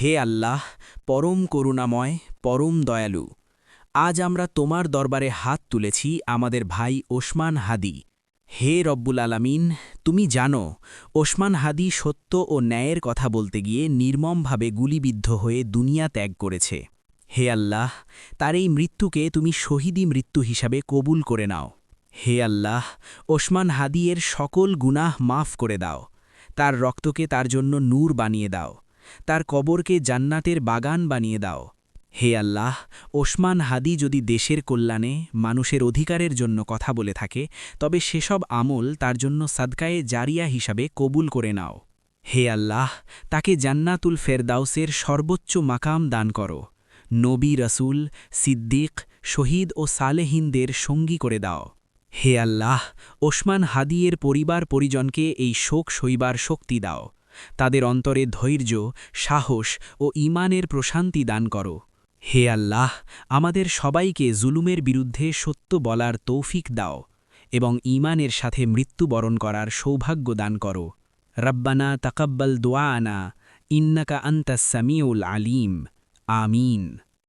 হে আল্লাহ, পরম করুণাময়, পরম দয়ালু, আজ আমরা তোমার দরবারে হাত তুলেছি আমাদের ভাই ওসমান হাদি। হে রব্বুল আলামিন, তুমি জানো, ওসমান হাদি সত্য ও ন্যায়ের কথা বলতে গিয়ে নির্মমভাবে গুলিবিদ্ধ হয়ে দুনিয়া ত্যাগ করেছে। হে আল্লাহ, তার এই মৃত্যুকে তুমি শহীদি মৃত্যু হিসাবে কবুল করে নাও। হে আল্লাহ, ওসমান হাদিয়ের সকল গুনাহ মাফ করে দাও। তার রক্তকে তার জন্য নূর বানিয়ে দাও। তার কবরকে জান্নাতের বাগান বানিয়ে দাও। হে আল্লাহ, ওসমান হাদি যদি দেশের কল্যাণে মানুষের অধিকারের জন্য কথা বলে থাকে, তবে সেসব আমল তার জন্য সাদকায়ে জারিয়া হিসাবে কবুল করে নাও। হে আল্লাহ, তাকে জান্নাতুল ফেরদাউসের সর্বোচ্চ মাকাম দান করো। নবী রসুল, সিদ্দিক, শহীদ ও সালেহিনদের সঙ্গী করে দাও। হে আল্লাহ, ওসমান হাদিয়ের পরিবার পরিজনকে এই শোক সইবার শক্তি দাও। তাদের অন্তরে ধৈর্য, সাহস ও ইমানের প্রশান্তি দান করো। হে আল্লাহ, আমাদের সবাইকে জুলুমের বিরুদ্ধে সত্য বলার তৌফিক দাও এবং ইমানের সাথে মৃত্যুবরণ করার সৌভাগ্য দান করো। রব্বানা তাকাব্বাল দোয়ানা, ইন্নাকা আন্তাসামিউল আলিম। আমিন।